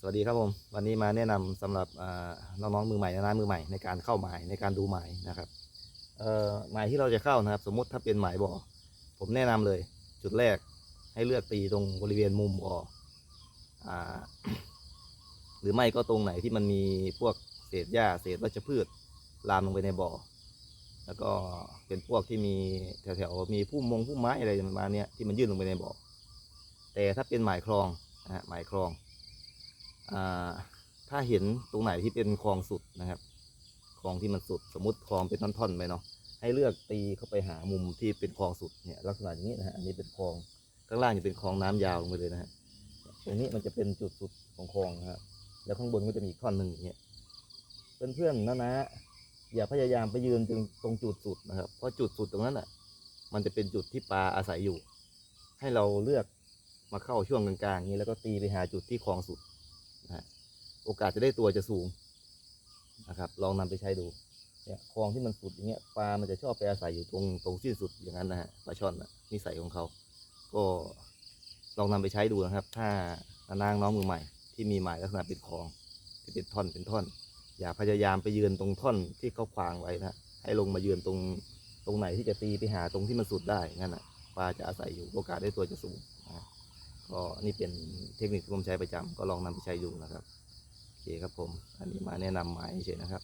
สวัสดีครับผมวันนี้มาแนะนำสำหรับน้องๆมือใหม่นะมือใหม่ในการเข้าหมายในการดูหมายนะครับหมายที่เราจะเข้านะครับ สมมติถ้าเป็นหมายบ่อผมแนะนำเลย จุดแรกให้เลือกตีตรงบริเวณมุมบ่ออหรือไม่ก็ตรงไหนที่มันมีพวกเศษหญ้าเศษวัชพืชลามลงไปในบ่อแล้วก็เป็นพวกที่มีแถวๆมีพุ่มมงพุ่มไม้อะไรประมาณนี้ที่มันยื่นลงไปในบ่อแต่ถ้าเป็นหมายคลองนะฮะหมายคลอง ถ้าเห็นตรงไหนที่เป็นคลองสุดนะครับคลองที่มันสุดสมมติคลองเป็นท่อนๆไปเนาะให้เลือกตีเข้าไปหามุมที่เป็นคลองสุดเนี่ยลักษณะอย่างนี้นะฮะอันนี้เป็นคลองข้างล่างจะเป็นคลองน้ำยาวลงไปเลยนะฮะตรงนี้มันจะเป็นจุดสุดของคลองนะครับแล้วข้างบนก็จะมีท่อนหนึ่งอย่างเงี้ยเพื่อนๆนะนะอย่าพยายามไปยืนตรงตรงจุดสุดนะครับเพราะจุดสุดตรงนั้นอะมันจะเป็นจุดที่ปลาอาศัยอยู่ ให้เราเลือกมาเข้าช่วงกลางๆนี้แล้วก็ตีไปหาจุดที่คลองสุด นะโอกาสจะได้ตัวจะสูงนะครับ ลองนำไปใช้ดูเนี่ยคลองที่มันสุดอย่างเงี้ยปลามันจะชอบไปอาศัยอยู่ตรงตรงสิ้นสุดอย่างนั้นนะฮะปลาช่อนนะนิสัยของเขา ก็ลองนำไปใช้ดูนะครับ ถ้านางน้องมือใหม่ ที่มีหมายลักษณะเป็นคลองที่เป็นท่อนเป็นท่อน อย่าพยายามไปยืนตรงท่อนที่เขาขวางไว้นะให้ลงมายืนตรงตรงไหนที่จะตีไปหาตรงที่มันสุดได้งั้นนะปลาจะอาศัยอยู่โอกาสได้ตัวจะสูง ก็นี่เป็นเทคนิคที่ผมใช้ประจำก็ลองนำไปใช้ดูนะครับโอเคครับผม อันนี้มาแนะนำหมายเฉยนะครับ